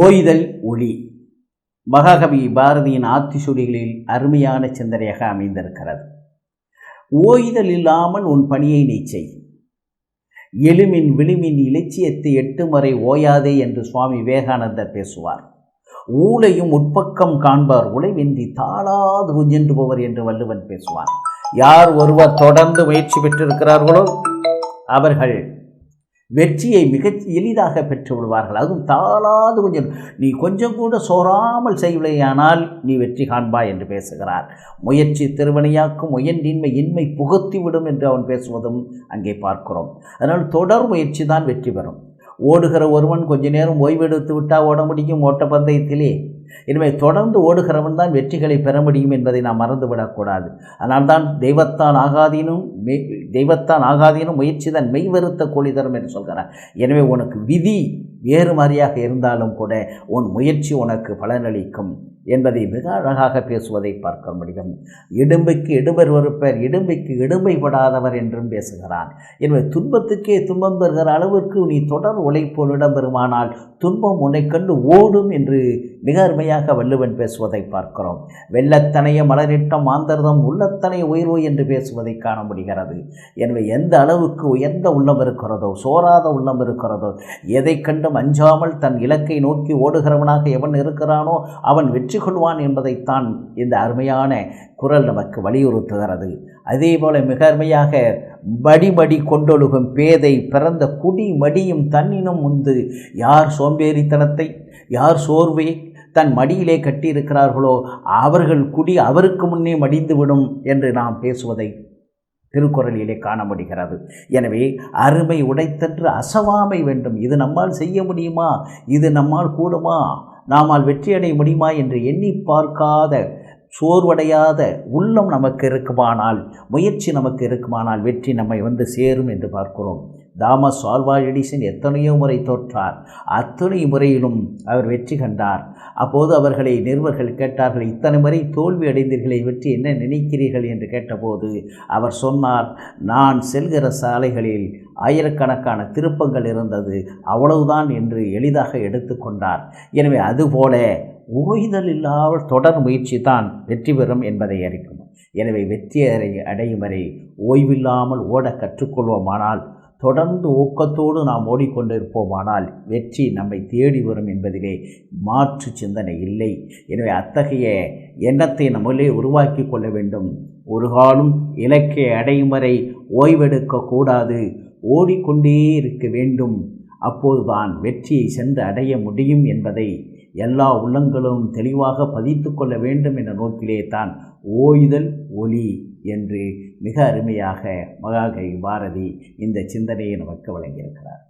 ஓய்தல் ஒளி. மகாகவி பாரதியின் ஆத்திசூடிகளில் அருமையான சிந்தனையாக அமைந்திருக்கிறது. ஓய்தல் இல்லாமல் உன் பணியை நீ செய். எலுமின் விளிமின் இலட்சியத்தை எட்டு முறை ஓயாதே என்று சுவாமி விவேகானந்தர் பேசுவார். ஊழையும் உட்பக்கம் காண்பார். உழைவின்றி தாளாது உஞ்சென்றுபவர் என்று வள்ளுவன் பேசுவார். யார் ஒருவர் தொடர்ந்து முயற்சி பெற்றிருக்கிறார்களோ அவர்கள் வெற்றியை மிக எளிதாக பெற்று விடுவார்கள். அதுவும் தாளாது கொஞ்சம். நீ கொஞ்சம் கூட சோறாமல் செய்யவில்லையானால் நீ வெற்றி காண்பாய் என்று பேசுகிறார். முயற்சி திருவனையாக்கும் முயன்றின்மை இன்மை புகுத்திவிடும் என்று அவன் பேசுவதும் அங்கே பார்க்கிறோம். அதனால் தொடர் முயற்சி தான் வெற்றி பெறும். ஓடுகிற ஒருவன் கொஞ்ச நேரம் ஓய்வெடுத்து விட்டால் ஓட முடியும். ஓட்டப்பந்தயத்திலே எனவே தொடர்ந்து ஓடுகிறவன் தான் வெற்றிகளை பெற முடியும் என்பதை நாம் மறந்துவிடக்கூடாது அதனால்தான் தெய்வத்தான் ஆகாதீனும் மெய் தெய்வத்தான் ஆகாதீனும் முயற்சி தான் மெய்வருத்த கோழி தரும் என்று சொல்கிறார். எனவே உனக்கு விதி வேறு மாதிரியாக இருந்தாலும் கூட உன் முயற்சி உனக்கு பலனளிக்கும் என்பதை மிக அழகாக பேசுவதை பார்க்க முடியும். இடும்பைக்கு இடுபர் ஒருப்பர் இடும்பைக்கு படாதவர் என்றும் பேசுகிறான் எனவே துன்பத்துக்கே துன்பம் பெறுகிற அளவிற்கு நீ தொடர் உழைப்போல் இடம்பெறுமானால் துன்பம் உன்னை கண்டு ஓடும் என்று மிக அருமையாக வள்ளுவன் பேசுவதை பார்க்கிறோம். வெள்ளத்தனைய மலரிட்டம் மாந்தர்தம் உள்ளத்தனைய உயர்வு என்று பேசுவதை காண முடிகிறது. எனவே எந்த அளவுக்கு உயர்ந்த உள்ளம் இருக்கிறதோ சோராத உள்ளம் இருக்கிறதோ எதை கண்டும் அஞ்சாமல் தன் இலக்கை நோக்கி ஓடுகிறவனாக எவன் இருக்கிறானோ அவன் வெற்றி கொள்வான் என்பதைத்தான் இந்த அருமையான குரல் நமக்கு வலியுறுத்துகிறது. அதே போல மிக அருமையாக மடிமடி கொண்டொழுகும் பேதை பிறந்த குடி மடியும் தன்னினும் உந்து யார் சோம்பேறித்தனத்தை யார் சோர்வை தன் மடியிலே கட்டியிருக்கிறார்களோ அவர்கள் குடி அவருக்கு முன்னே மடிந்துவிடும் என்று நாம் பேசுவதை திருக்குறளிலே காண முடிகிறது எனவே அருமை உடைத்தன்று அசவாமை வேண்டும். இது நம்மால் செய்ய முடியுமா? இது நம்மால் கூடுமா? நாமால் வெற்றியடைய முடியுமா என்று எண்ணி பார்க்காத சோர்வடையாத உள்ளம் நமக்கு இருக்குமானால் முயற்சி நமக்கு இருக்குமானால் வெற்றி நம்மை வந்து சேரும் என்று பார்க்கிறோம். தாமஸ் ஆல்வா எடிசன் எத்தனையோ முறை தோற்றார். அத்தனை முறையிலும் அவர் வெற்றி கண்டார். அப்போது அவர்களை நிருபர்கள் கேட்டார்கள் இத்தனை முறை தோல்வி அடைந்தீர்களை வெற்றி என்ன நினைக்கிறீர்கள்? என்று கேட்டபோது அவர் சொன்னார் நான் செல்கிற சாலைகளில் ஆயிரக்கணக்கான திருப்பங்கள் இருந்தது. அவ்வளவுதான் என்று எளிதாக எடுத்துக்கொண்டார் எனவே அதுபோல ஓய்தல் இல்லாமல் தொடர் முயற்சி தான் வெற்றி பெறும் என்பதை அறிக்கும் எனவே வெற்றி அடையும் வரை ஓய்வில்லாமல் ஓட கற்றுக்கொள்வோமானால் தொடர்ந்து ஊக்கத்தோடு நாம் ஓடிக்கொண்டிருப்போமானால் வெற்றி நம்மை தேடி வரும் என்பதிலே மாற்று சிந்தனை இல்லை. எனவே அத்தகைய எண்ணத்தை நம்மளே உருவாக்கி கொள்ள வேண்டும். ஒரு காலம் இலக்கை அடையும் வரை ஓய்வெடுக்கக்கூடாது ஓடிக்கொண்டே இருக்க வேண்டும். அப்போதுதான் வெற்றியை சென்று அடைய முடியும் என்பதை எல்லா உள்ளங்களும் தெளிவாக பதித்து கொள்ள வேண்டும் என்ற நோக்கிலே தான் ஓய்தல் ஒளி என்று மிக அருமையாக மகாகவி பாரதி இந்த சிந்தனையை நமக்கு வழங்கியிருக்கிறார்.